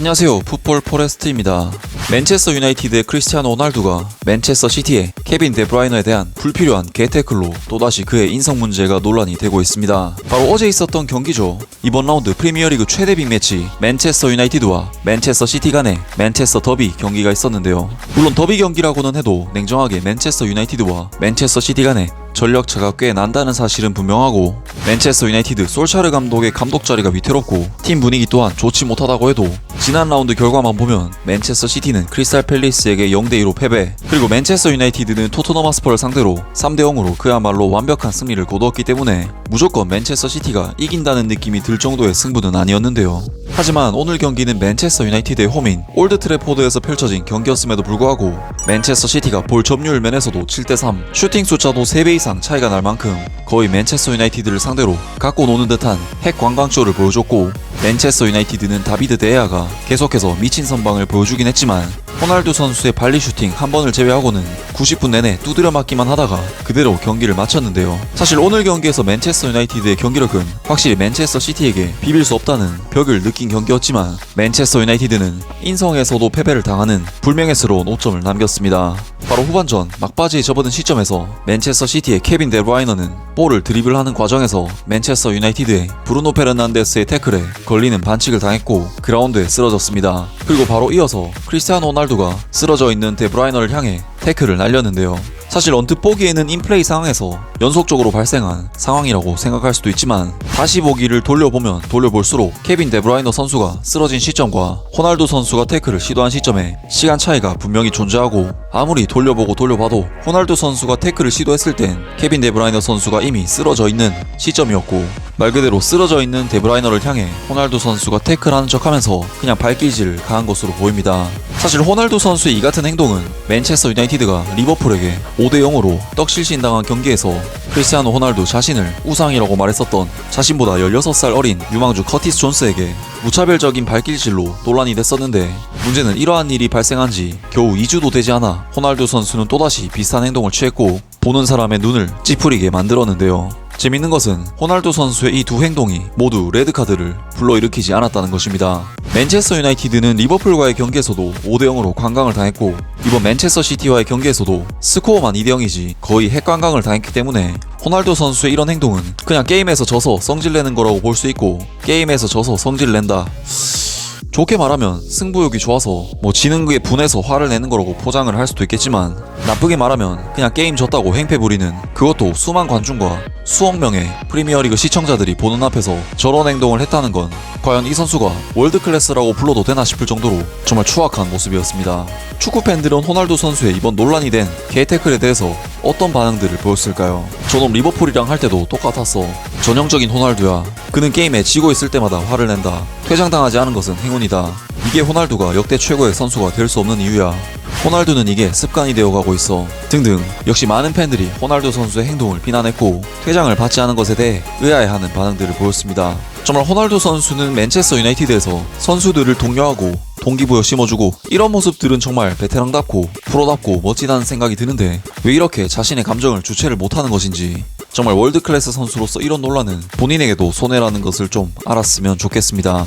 안녕하세요. 풋볼 포레스트입니다. 맨체스터 유나이티드의 크리스티아노 호날두가 맨체스터 시티의 케빈 데브라이너에 대한 불필요한 개태클로 또다시 그의 인성 문제가 논란이 되고 있습니다. 바로 어제 있었던 경기죠. 이번 라운드 프리미어리그 최대 빅매치 맨체스터 유나이티드와 맨체스터 시티 간의 맨체스터 더비 경기가 있었는데요. 물론 더비 경기라고는 해도 냉정하게 맨체스터 유나이티드와 맨체스터 시티 간의 전력차가 꽤 난다는 사실은 분명하고 맨체스터 유나이티드 솔샤르 감독의 감독 자리가 위태롭고 팀 분위기 또한 좋지 못하다고 해도 지난 라운드 결과만 보면 맨체스터 시티는 크리스탈 팰리스에게 0대2로 패배. 그리고 맨체스터 유나이티드는 토트넘 하스퍼를 상대로 3대0으로 그야말로 완벽한 승리를 거두었기 때문에 무조건 맨체스터 시티가 이긴다는 느낌이 들 정도의 승부는 아니었는데요 하지만 오늘 경기는 맨체스터 유나이티드의 홈인 올드 트래포드에서 펼쳐진 경기였음에도 불구하고 맨체스터 시티가 볼 점유율 면에서도 7대3 슈팅 숫자도 3배 이상 차이가 날 만큼 거의 맨체스터 유나이티드를 상대로 갖고 노는 듯한 핵 관광쇼를 보여줬고 맨체스터 유나이티드는 다비드 데야가 계속해서 미친 선방을 보여주긴 했지만 호날두 선수의 발리 슈팅 한 번을 제외하고는 90분 내내 두드려 맞기만 하다가 그대로 경기를 마쳤는데요. 사실 오늘 경기에서 맨체스터 유나이티드의 경기력은 확실히 맨체스터 시티에게 비빌 수 없다는 벽을 느낀 경기였지만 맨체스터 유나이티드는 인성에서도 패배를 당하는 불명예스러운 5점을 남겼습니다. 바로 후반전 막바지에 접어든 시점에서 맨체스터 시티의 케빈 데브라이너는 볼을 드리블하는 과정에서 맨체스터 유나이티드의 브루노 페르난데스의 태클에 걸리는 반칙을 당했고 그라운드에 쓰러졌습니다. 그리고 바로 이어서 크리스티아노 호날두가 쓰러져 있는 데브라이너를 향해 태클을 날렸는데요. 사실 언뜻 보기에는 인플레이 상황에서 연속적으로 발생한 상황이라고 생각할 수도 있지만 다시 보기를 돌려보면 돌려볼수록 케빈 데브라이너 선수가 쓰러진 시점과 호날두 선수가 태클을 시도한 시점에 시간 차이가 분명히 존재하고 아무리 돌려보고 돌려봐도 호날두 선수가 태클을 시도했을 땐 케빈 데브라이너 선수가 이미 쓰러져 있는 시점이었고 말 그대로 쓰러져 있는 데브라이너를 향해 호날두 선수가 태클하는 척하면서 그냥 발길질을 가한 것으로 보입니다. 사실 호날두 선수의 이 같은 행동은 맨체스터 유나이티드가 리버풀에게 5대 0으로 떡실신 당한 경기에서 크리스티아노 호날두 자신을 우상이라고 말했었던 자신보다 16살 어린 유망주 커티스 존스에게 무차별적인 발길질로 논란이 됐었는데 문제는 이러한 일이 발생한 지 겨우 2주도 되지 않아 호날두 선수는 또다시 비슷한 행동을 취했고 보는 사람의 눈을 찌푸리게 만들었는데요. 재밌는 것은 호날두 선수의 이 두 행동이 모두 레드카드를 불러일으키지 않았다는 것입니다. 맨체스터 유나이티드는 리버풀과의 경기에서도 5대0으로 관광을 당했고 이번 맨체스터 시티와의 경기에서도 스코어만 2대0이지 거의 핵관광을 당했기 때문에 호날두 선수의 이런 행동은 그냥 게임에서 져서 성질내는 거라고 볼 수 있고 게임에서 져서 성질낸다. 좋게 말하면 승부욕이 좋아서 뭐 지는 그에 분해서 화를 내는 거라고 포장을 할 수도 있겠지만 나쁘게 말하면 그냥 게임 졌다고 행패 부리는 그것도 수만 관중과 수억 명의 프리미어리그 시청자들이 보는 앞에서 저런 행동을 했다는 건 과연 이 선수가 월드 클래스라고 불러도 되나 싶을 정도로 정말 추악한 모습이었습니다. 축구 팬들은 호날두 선수의 이번 논란이 된 개태클에 대해서 어떤 반응들을 보였을까요? 저놈 리버풀이랑 할 때도 똑같았어. 전형적인 호날두야. 그는 게임에 지고 있을 때마다 화를 낸다. 퇴장당하지 않은 것은 행운이다. 이게 호날두가 역대 최고의 선수가 될 수 없는 이유야. 호날두는 이게 습관이 되어가고 있어. 등등. 역시 많은 팬들이 호날두 선수의 행동을 비난했고 퇴장을 받지 않은 것에 대해 의아해하는 반응들을 보였습니다. 정말 호날두 선수는 맨체스터 유나이티드에서 선수들을 독려하고 동기부여 심어주고 이런 모습들은 정말 베테랑답고 프로답고 멋지다는 생각이 드는데 왜 이렇게 자신의 감정을 주체를 못하는 것인지 정말 월드클래스 선수로서 이런 논란은 본인에게도 손해라는 것을 좀 알았으면 좋겠습니다.